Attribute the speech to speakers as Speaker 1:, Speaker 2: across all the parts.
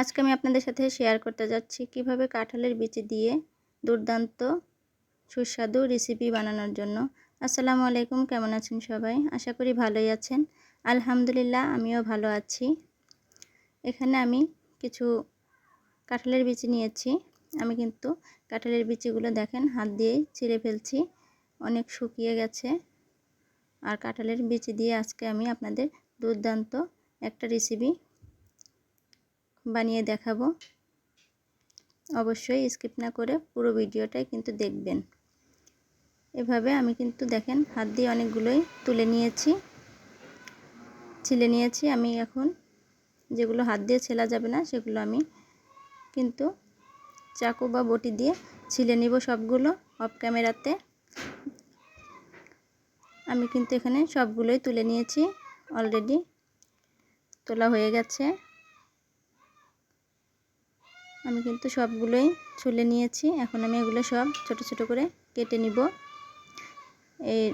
Speaker 1: আজকে আমি আপনাদের সাথে শেয়ার করতে যাচ্ছি কীভাবে কাঁঠালের বিচি দিয়ে দুর্দান্ত সুস্বাদু রেসিপি বানানোর জন্য। আসসালামু আলাইকুম, কেমন আছেন সবাই? আশা করি ভালোই আছেন। আলহামদুলিল্লাহ, আমিও ভালো আছি। এখানে আমি কিছু কাঁঠালের বিচি নিয়েছি। আমি কিন্তু কাঁঠালের বিচিগুলো দেখেন, হাত দিয়েই ছিঁড়ে ফেলছি। অনেক শুকিয়ে গেছে। আর কাঁঠালের বিচি দিয়ে আজকে আমি আপনাদের দুর্দান্ত একটা রেসিপি বানিয়ে দেখাবো। অবশ্যই স্কিপ না করে পুরো ভিডিওটাই কিন্তু দেখবেন। এভাবে আমি কিন্তু দেখেন হাত দিয়ে অনেকগুলোই তুলে নিয়েছি। ছিলে নিয়েছি আমি এখন। যেগুলো হাত দিয়ে ছেলা যাবে না সেগুলো আমি কিন্তু চাকু বা বটি দিয়ে ছিলে নিব সবগুলো অফ ক্যামেরাতে আমি কিন্তু এখানে সবগুলোই তুলে নিয়েছি। অলরেডি তোলা হয়ে গেছে। আমি কিন্তু সবগুলোই ছুলে নিয়েছি। এখন আমি এগুলো সব ছোট ছোট করে কেটে নিব। এই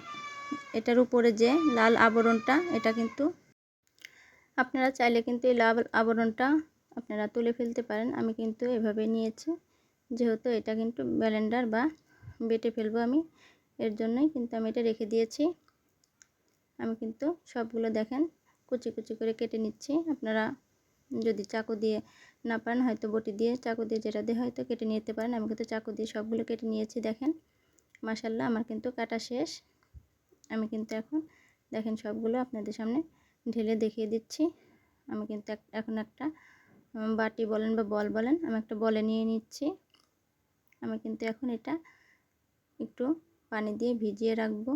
Speaker 1: এটার উপরে যে লাল আবরণটা, এটা কিন্তু আপনারা চাইলে কিন্তু এই লাল আবরণটা আপনারা তুলে ফেলতে পারেন। আমি কিন্তু এভাবে নিয়েছি। যেহেতু এটা কিন্তু ব্যালেন্ডার বা বেটে ফেলব আমি, এর জন্যই কিন্তু আমি এটা রেখে দিয়েছি। আমি কিন্তু সবগুলো দেখেন, কুচি কুচি করে কেটে নিচ্ছি। আপনারা যদি চাকু দিয়ে না পারেন, হয়তো বটি দিয়ে চাকু দিয়ে যেটা দিয়ে হয়তো কেটে নিতে পারেন। আমি কিন্তু চাকু দিয়ে সবগুলো কেটে নিয়েছি, দেখেন। মাসাল্লাহ আমার কিন্তু কাটা শেষ। আমি কিন্তু এখন, দেখেন সবগুলো আপনাদের সামনে ঢেলে দেখিয়ে দিচ্ছি। আমি কিন্তু এখন একটা বাটি বলেন বা বল বলেন, আমি একটা বলে নিয়ে নিচ্ছি। আমি কিন্তু এখন এটা একটু পানি দিয়ে ভিজিয়ে রাখব।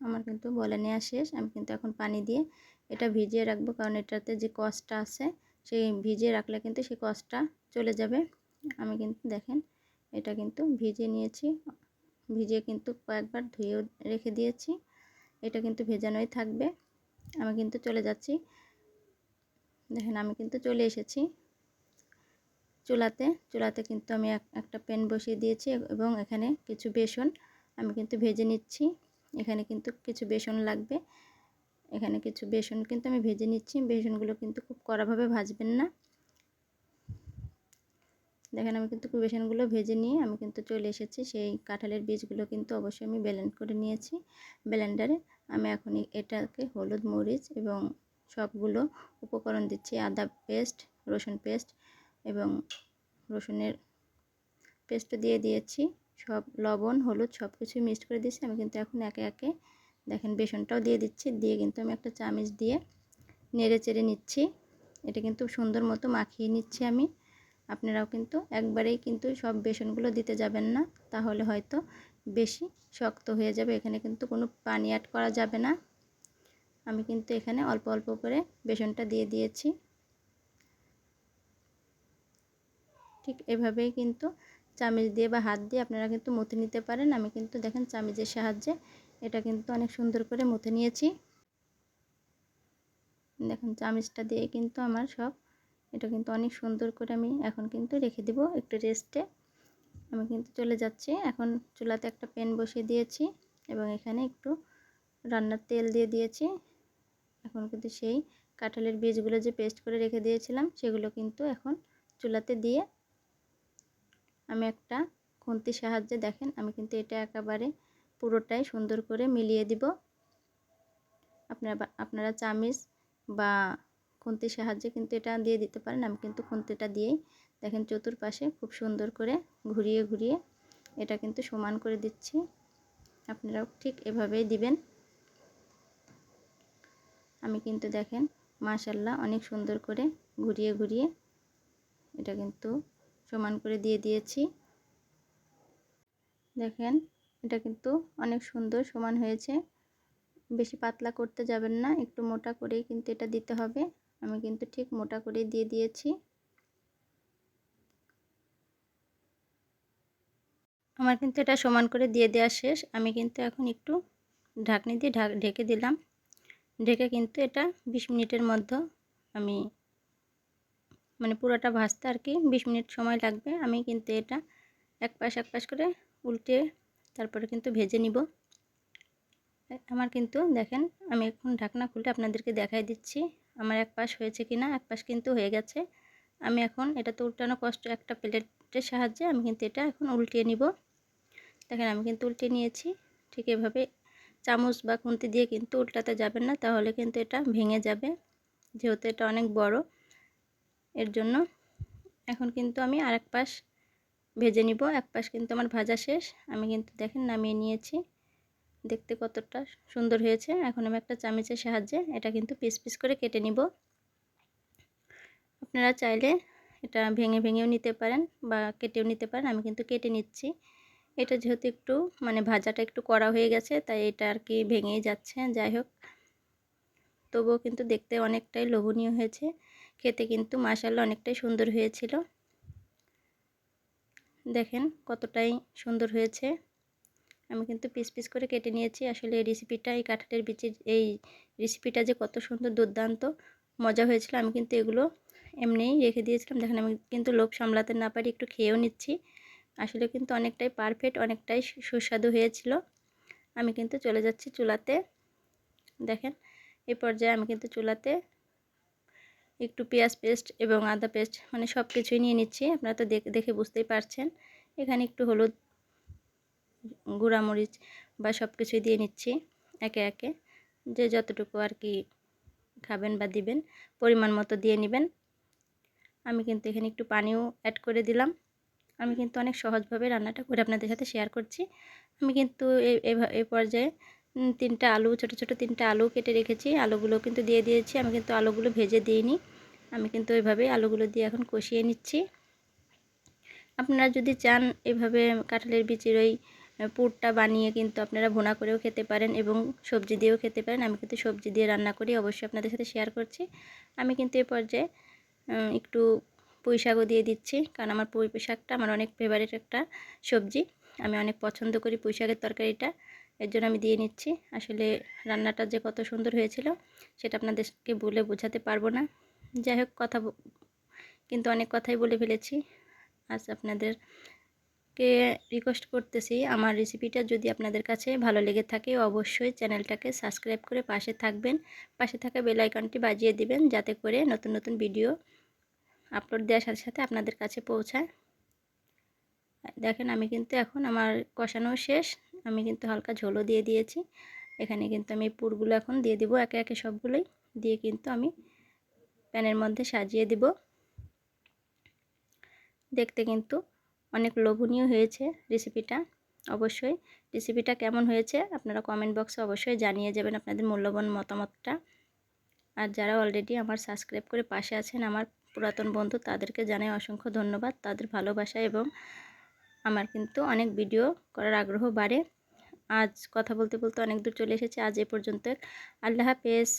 Speaker 1: আমার কিন্তু বলে নেওয়া শেষ। আমি কিন্তু এখন পানি দিয়ে এটা ভিজিয়ে রাখব, কারণ এটাতে যে কষটা আছে সেই ভিজিয়ে রাখলে কিন্তু সেই কষটা চলে যাবে। আমি কিন্তু দেখেন, এটা কিন্তু ভিজিয়ে নিয়েছি। ভিজিয়ে কিন্তু কয়েকবার ধুয়েও রেখে দিয়েছি। এটা কিন্তু ভেজানোই থাকবে। আমি কিন্তু চলে যাচ্ছি। দেখেন, আমি কিন্তু চলে এসেছি চুলাতে। চুলাতে কিন্তু আমি একটা প্যান বসিয়ে দিয়েছি এবং এখানে কিছু বেসন আমি কিন্তু ভেজে নিচ্ছি। এখানে কিন্তু কিছু বেসন লাগবে। এখানে কিছু বেসন কিন্তু আমি ভেজে নিচ্ছি। বেসনগুলো কিন্তু খুব কড়াভাবে ভাজবেন না। দেখেন আমি কিন্তু বেসনগুলো ভেজে নিয়ে আমি কিন্তু চলে এসেছি। সেই কাঁঠালের বীজগুলো কিন্তু অবশ্যই আমি ব্লেন্ড করে নিয়েছি। ব্লেন্ডারে আমি এখন এটাকে হলুদ, মরিচ এবং সবগুলো উপকরণ দিচ্ছি। আদা পেস্ট রসুন পেস্ট এবং রসুনের পেস্ট দিয়ে দিয়েছি। সব লবণ, হলুদ সব কিছু মিক্সড করে দিয়েছি। আমি কিন্তু এখন একে একে দেখেন বেসনটাও দিয়ে দিচ্ছি, দিয়ে কিন্তু আমি একটা চামচ দিয়ে নেড়ে চেড়ে নিচ্ছি। এটা কিন্তু সুন্দর মতো মাখিয়ে নিচ্ছি আমি। আপনারাও কিন্তু একবারেই কিন্তু সব বেসনগুলো দিতে যাবেন না, তাহলে হয়তো বেশি শক্ত হয়ে যাবে। এখানে কিন্তু কোনো পানি অ্যাড করা যাবে না। আমি কিন্তু এখানে অল্প অল্প করে বেসনটা দিয়ে দিয়েছি। ঠিক এভাবেই কিন্তু চামিচ দিয়ে বা হাত দিয়ে আপনারা কিন্তু মতে নিতে পারেন। আমি কিন্তু দেখেন চামিচের সাহায্যে এটা কিন্তু অনেক সুন্দর করে মতে নিয়েছি। দেখুন, চামিচটা দিয়ে কিন্তু আমার সব, এটা কিন্তু অনেক সুন্দর করে আমি এখন কিন্তু রেখে দিব একটু রেস্টে। আমি কিন্তু চলে যাচ্ছি। এখন চুলাতে একটা প্যান বসিয়ে দিয়েছি এবং এখানে একটু রান্নার তেল দিয়ে দিয়েছি। এখন কিন্তু সেই কাঁঠালের বীজগুলো যে পেস্ট করে রেখে দিয়েছিলাম, সেগুলো কিন্তু এখন চুলাতে দিয়ে আমি একটা খুন্তির সাহায্যে দেখেন, আমি কিন্তু এটা একেবারে পুরোটাই সুন্দর করে মিলিয়ে দিব। আপনারা আপনারা চামিচ বা খুন্তির সাহায্যে কিন্তু এটা দিয়ে দিতে পারেন। আমি কিন্তু খুন্তিটা দিয়েই দেখেন চতুর্পাশে খুব সুন্দর করে ঘুরিয়ে ঘুরিয়ে এটা কিন্তু সমান করে দিচ্ছি। আপনারাও ঠিক এভাবেই দিবেন। আমি কিন্তু দেখেন মাশাল্লাহ অনেক সুন্দর করে ঘুরিয়ে ঘুরিয়ে এটা কিন্তু সমান করে দিয়ে দিয়েছি। দেখেন এটা কিন্তু অনেক সুন্দর সমান হয়েছে। বেশি পাতলা করতে যাবেন না, একটু মোটা করেই কিন্তু এটা দিতে হবে। আমি কিন্তু ঠিক মোটা করে দিয়ে দিয়েছি। আমার কিন্তু এটা সমান করে দিয়ে দেওয়া শেষ। আমি কিন্তু এখন একটু ঢাকনি দিয়ে ঢাক দিলাম। ঢেকে কিন্তু এটা বিশ মিনিটের মধ্যে আমি মানে পুরোটা ভাজতে আর কি বিশ মিনিট সময় লাগবে। আমি কিন্তু এটা এক পাশ এক পাশ করে উল্টে তারপরে কিন্তু ভেজে নিব। আমার কিন্তু দেখেন, আমি এখন ঢাকনা খুলতে আপনাদেরকে দেখাই দিচ্ছি, আমার এক পাশ হয়েছে কি না এক পাশ কিন্তু হয়ে গেছে। আমি এখন এটা তো উল্টানো কষ্ট, একটা প্লেটের সাহায্যে আমি কিন্তু এটা এখন উল্টিয়ে নিব। দেখেন, আমি কিন্তু উল্টে নিয়েছি, ঠিক এভাবে চামচ বা খুন্তি দিয়ে কিন্তু উল্টাতে যাবেন না, তাহলে কিন্তু এটা ভেঙে যাবে, যেহেতু এটা অনেক বড়। এর জন্য এখন কিন্তু আমি আরেক পাশ ভেজে নিব, এক পাশ কিন্তু আমার ভাজা শেষ। আমি কিন্তু দেখেন নামিয়ে নিয়েছি। দেখতে কতটা সুন্দর হয়েছে। এখন আমি একটা চামচের সাহায্যে এটা কিন্তু পিস পিস করে কেটে নিব। আপনারা চাইলে এটা ভেঙে ভেঙেও নিতে পারেন বা কেটেও নিতে পারেন, আমি কিন্তু কেটে নিচ্ছি। এটা যেহেতু একটু মানে ভাজাটা একটু কড়া হয়ে গেছে, তাই এটা আর কি ভেঙেই যাচ্ছে। যাই হোক, তবুও কিন্তু দেখতে অনেকটাই লোভনীয় হয়েছে। খেতে কিন্তু মাসাল্লা অনেকটাই সুন্দর হয়েছিল। দেখেন কতটাই সুন্দর হয়েছে। আমি কিন্তু পিস পিস করে কেটে নিয়েছি। আসলে এই রেসিপিটা এই কাঁঠালের বিচির, এই রেসিপিটা যে কত সুন্দর দুর্দান্ত, মজা হয়েছিল। আমি কিন্তু এগুলো এমনিই রেখে দিয়েছিলাম। দেখেন আমি কিন্তু লোভ সামলাতে না পারি, একটু খেয়েও নিচ্ছি। আসলে কিন্তু অনেকটাই পারফেক্ট অনেকটাই সুস্বাদু হয়েছিল। আমি কিন্তু চলে যাচ্ছি চুলাতে। দেখেন এই পর্যায়ে আমি কিন্তু চুলাতে একটু পেঁয়াজ পেস্ট এবং আদা পেস্ট মানে সব কিছুই নিয়ে নিচ্ছি। আপনারা তো দেখে বুঝতেই পারছেন। এখানে একটু হলুদ গুঁড়ামরিচ বা সব কিছুই দিয়ে নিচ্ছি একে একে। যে যতটুকু আর কি খাবেন বা দিবেন, পরিমাণ মতো দিয়ে নেবেন। আমি কিন্তু এখানে একটু পানিও অ্যাড করে দিলাম। আমি কিন্তু অনেক সহজভাবে রান্নাটা করে আপনাদের সাথে শেয়ার করছি। আমি কিন্তু এই পর্যায়ে তিনটা আলু, ছোট ছোট তিনটা আলু কেটে রেখেছি। আলুগুলো কিন্তু দিয়ে দিয়েছি। আমি কিন্তু আলুগুলো ভেজে দিইনি। আমি কিন্তু ওইভাবে আলুগুলো দিয়ে এখন কষিয়ে নিচ্ছি। আপনারা যদি চান এভাবে কাঁঠালের বিচির ওই পুরটা বানিয়ে কিন্তু আপনারা ভুনা করেও খেতে পারেন এবং সবজি দিয়েও খেতে পারেন। আমি কিন্তু সবজি দিয়ে রান্না করি, অবশ্যই আপনাদের সাথে শেয়ার করছি। আমি কিন্তু এ পর্যায়ে একটু পুঁই শাকও দিয়ে দিচ্ছি, কারণ আমার পুঁই শাকটা আমার অনেক ফেভারিট একটা সবজি। আমি অনেক পছন্দ করি পুঁই শাকের তরকারিটা। এর জন্য আমি দিয়ে নিচ্ছি। আসলে রান্নাটা যে কত সুন্দর হয়েছিল, সেটা আপনাদেরকে বলে বোঝাতে পারব না। যাই হোক, কথা কিন্তু অনেক কথাই বলে ফেলেছি। আজ আপনাদেরকে রিকোয়েস্ট করতেছি, আমার রেসিপিটা যদি আপনাদের কাছে ভালো লেগে থাকে, অবশ্যই চ্যানেলটাকে সাবস্ক্রাইব করে পাশে থাকবেন। পাশে থাকা বেল আইকনটি বাজিয়ে দিবেন, যাতে করে নতুন নতুন ভিডিও আপলোড দেওয়ার সাথে সাথে আপনাদের কাছে পৌঁছায়। দেখেন, আমি কিন্তু এখন আমার কষানো শেষ। আমি কিন্তু হালকা ঝোলও দিয়ে দিয়েছি। এখানে কিন্তু আমি পুরগুলো এখন দিয়ে দিব, একে একে সবগুলোই দিয়ে কিন্তু আমি প্যানের মধ্যে সাজিয়ে দিব। দেখতে কিন্তু অনেক লোভনীয় হয়েছে রেসিপিটা, অবশ্যই। রেসিপিটা কেমন হয়েছে আপনারা কমেন্ট বক্সে অবশ্যই জানিয়ে যাবেন আপনাদের মূল্যবান মতামতটা। আর যারা অলরেডি আমার সাবস্ক্রাইব করে পাশে আছেন, আমার পুরাতন বন্ধু, তাদেরকে জানাই অসংখ্য ধন্যবাদ। তাদের ভালোবাসা এবং আমার কিন্তু অনেক ভিডিও করার আগ্রহ বাড়ে। আজ কথা বলতে বলতে অনেক দূর চলে এসেছে। আজ এ পর্যন্ত আল্লাহ হাফেজ।